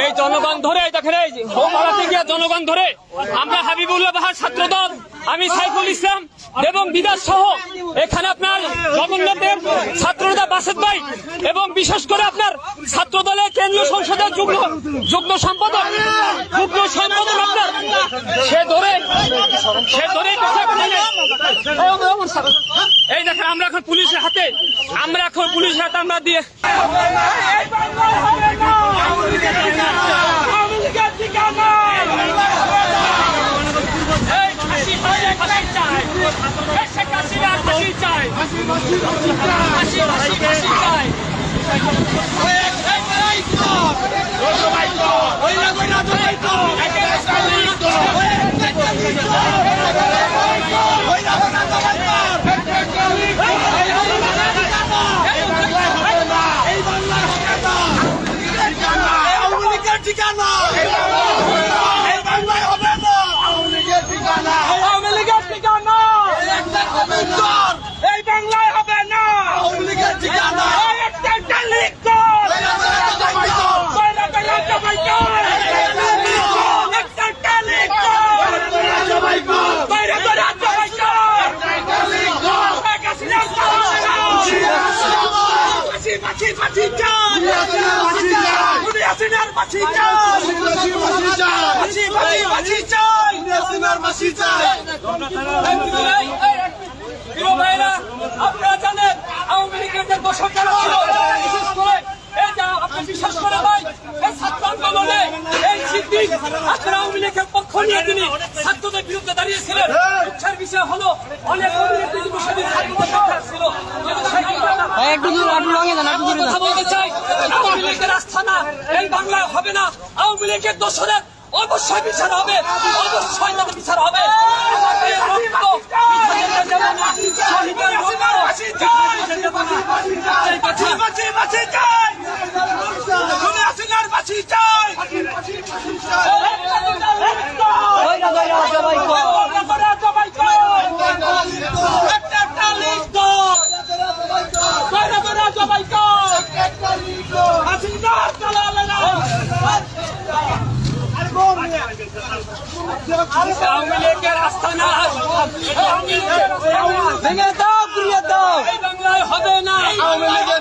এই জনগণ ধরে দেখেন এই জনগণ ধরে। আমরা হাবিবুল্লাহ বাহার ছাত্র দল আমি সাইফুল ইসলাম এবং বিদাস সহ এখানে আপনার জগন্নাথের ছাত্রদা বাসেদ ভাই এবং বিশেষ করে আপনার ছাত্র দলের কেন্দ্রীয় সংসদের যুগ্ম যুগ্ম সম্পাদক যুগ্ম সম্পাদক আপনার। সে ধরে এই দেখেন আমরা এখন পুলিশের হাতে আমরা এখন পুলিশের হাতে আমরা দিয়ে চাই, চাই। এই শেখ হাসিনার ফাঁসি চাই। ফাঁসি, ফাঁসি, ফাঁসি চাই। আওয়ামী লীগের ঠিকানা এই বাংলায় হবে না আওয়ামী লীগের ঠিকানা আওয়ামী লীগের ঠিকানা একটা কবুতর এই বাংলায় হবে না আওয়ামী লীগের ঠিকানা এই একটা একটা লিগ কর। কয়লা কয়লা জবাই কর। একটা একটা লিগ কর। কয়লা কয়লা জবাই কর। শেখ হাসিনার ফাঁসি, ফাঁসি চাই। খুনি হাসিনার ফাঁসি চাই। ফাঁসি, ফাঁসি, ফাঁসি চাই। এই, প্রিয় ভাইরা, আপনারা জানেন আওয়ামী লীগের যে দোষর যারা ছিল, বিশেষ করে আপনি বিশ্বাস করে ভাই এই ছাত্র আন্দোলনে এই সিদ্দিক আপনার আওয়ামী লীগের পক্ষ নিয়ে তিনি ছাত্রদের বিরুদ্ধে দাঁড়িয়েছিলেন। দুঃখের বিষয় হলো অনেক সেদিন ছিল কিন্তু সেই ঘটনা কথা বলতে চাই। আওয়ামী লীগের আস্থানা এই বাংলায় হবে না। আওয়ামী লীগের দোষরের অবশ্যই বিচার হবে। অবশ্যই তাদের বিচার হবে আমাদের রক্ত বিচারের দেব না। শহীদের রক্ত বিচারের দেব না। এই কথা বাঁচি বাঁচি চাই খুনি হাসিনার বাঁচি চাই একটা একটা লিগ দল হাসিনার চালাবে না আওয়ামী লীগের আস্থানা ভেঙে দাও ঘুরিয়ে দাও। এই বাংলায় হবে না। আওয়ামী লীগের